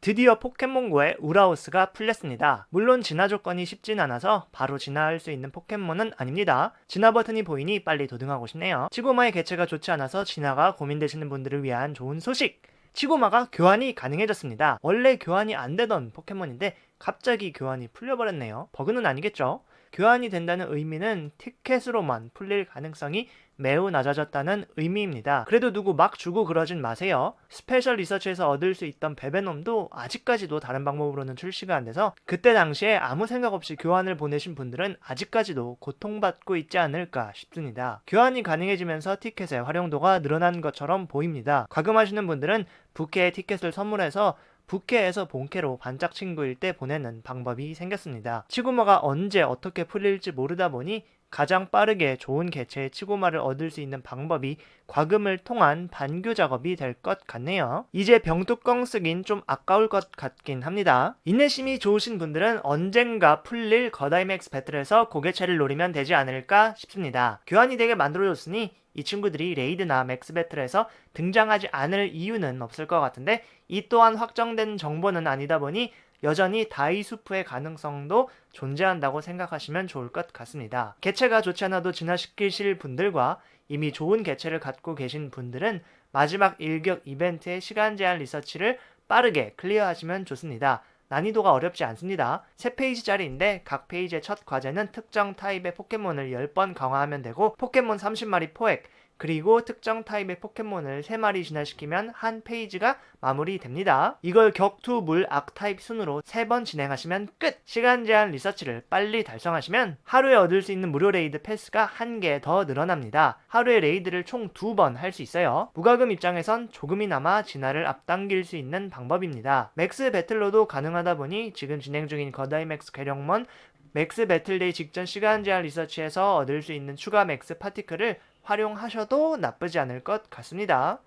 드디어 포켓몬고의 우라우스가 풀렸습니다. 물론 진화 조건이 쉽진 않아서 바로 진화할 수 있는 포켓몬은 아닙니다. 진화 버튼이 보이니 빨리 도등하고 싶네요. 치고마의 개체가 좋지 않아서 진화가 고민되시는 분들을 위한 좋은 소식! 치고마가 교환이 가능해졌습니다. 원래 교환이 안 되던 포켓몬인데 갑자기 교환이 풀려버렸네요. 버그는 아니겠죠? 교환이 된다는 의미는 티켓으로만 풀릴 가능성이 매우 낮아졌다는 의미입니다. 그래도 누구 막 주고 그러진 마세요. 스페셜 리서치에서 얻을 수 있던 베베놈도 아직까지도 다른 방법으로는 출시가 안 돼서 그때 당시에 아무 생각 없이 교환을 보내신 분들은 아직까지도 고통받고 있지 않을까 싶습니다. 교환이 가능해지면서 티켓의 활용도가 늘어난 것처럼 보입니다. 과금하시는 분들은 부캐의 티켓을 선물해서 부캐에서 본캐로 반짝 친구일 때 보내는 방법이 생겼습니다. 치구마가 언제 어떻게 풀릴지 모르다 보니 가장 빠르게 좋은 개체의 치고마를 얻을 수 있는 방법이 과금을 통한 반교 작업이 될 것 같네요. 이제 병뚜껑 쓰긴 좀 아까울 것 같긴 합니다. 인내심이 좋으신 분들은 언젠가 풀릴 거다이맥스 배틀에서 고개체를 노리면 되지 않을까 싶습니다. 교환이 되게 만들어줬으니 이 친구들이 레이드나 맥스 배틀에서 등장하지 않을 이유는 없을 것 같은데 이 또한 확정된 정보는 아니다 보니 여전히 다이수프의 가능성도 존재한다고 생각하시면 좋을 것 같습니다. 개체가 좋지 않아도 진화시키실 분들과 이미 좋은 개체를 갖고 계신 분들은 마지막 일격 이벤트의 시간 제한 리서치를 빠르게 클리어하시면 좋습니다. 난이도가 어렵지 않습니다. 3페이지짜리인데 각 페이지의 첫 과제는 특정 타입의 포켓몬을 10번 강화하면 되고 포켓몬 30마리 포획 그리고 특정 타입의 포켓몬을 3마리 진화시키면 한 페이지가 마무리됩니다. 이걸 격투 물 악 타입 순으로 3번 진행하시면 끝! 시간 제한 리서치를 빨리 달성하시면 하루에 얻을 수 있는 무료 레이드 패스가 한 개 더 늘어납니다. 하루에 레이드를 총 2번 할 수 있어요. 무과금 입장에선 조금이나마 진화를 앞당길 수 있는 방법입니다. 맥스 배틀로도 가능하다 보니 지금 진행 중인 거다이 맥스 괴력몬 맥스 배틀데이 직전 시간 제한 리서치에서 얻을 수 있는 추가 맥스 파티클을 활용하셔도 나쁘지 않을 것 같습니다.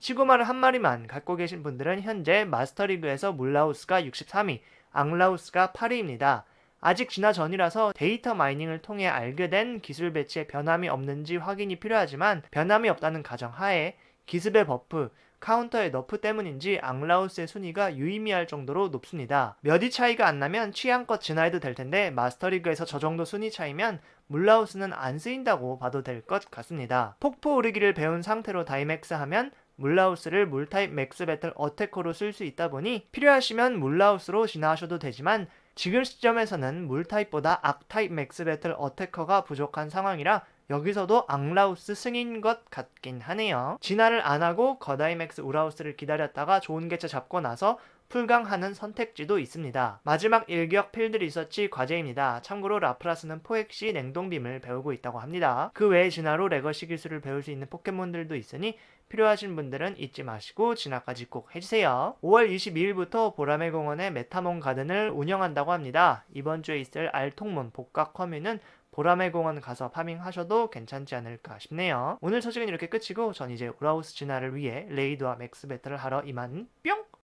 치고마를 한 마리만 갖고 계신 분들은 현재 마스터리그에서 물라우스가 63위, 앙라우스가 8위입니다. 아직 진화 전이라서 데이터 마이닝을 통해 알게 된 기술 배치에 변함이 없는지 확인이 필요하지만 변함이 없다는 가정하에 기습의 버프, 카운터의 너프 때문인지 앙라우스의 순위가 유의미할 정도로 높습니다. 몇 위 차이가 안 나면 취향껏 진화해도 될 텐데 마스터리그에서 저 정도 순위 차이면 물라우스는 안 쓰인다고 봐도 될 것 같습니다. 폭포 오르기를 배운 상태로 다이맥스 하면 물라우스를 물타입 맥스 배틀 어태커로 쓸 수 있다 보니 필요하시면 물라우스로 진화하셔도 되지만 지금 시점에서는 물타입보다 악타입 맥스 배틀 어태커가 부족한 상황이라 여기서도 앙라우스 승인 것 같긴 하네요. 진화를 안 하고 거다이맥스 우라우스를 기다렸다가 좋은 개체 잡고 나서 풀강하는 선택지도 있습니다. 마지막 일격 필드 리서치 과제입니다. 참고로 라프라스는 포획 시 냉동빔을 배우고 있다고 합니다. 그 외에 진화로 레거시 기술을 배울 수 있는 포켓몬들도 있으니 필요하신 분들은 잊지 마시고 진화까지 꼭 해주세요. 5월 22일부터 보라매 공원의 메타몬 가든을 운영한다고 합니다. 이번 주에 있을 알통몬 복각 커뮤는 보라매 공원 가서 파밍하셔도 괜찮지 않을까 싶네요. 오늘 소식은 이렇게 끝이고 전 이제 우라우스 진화를 위해 레이드와 맥스 배틀을 하러 이만 뿅!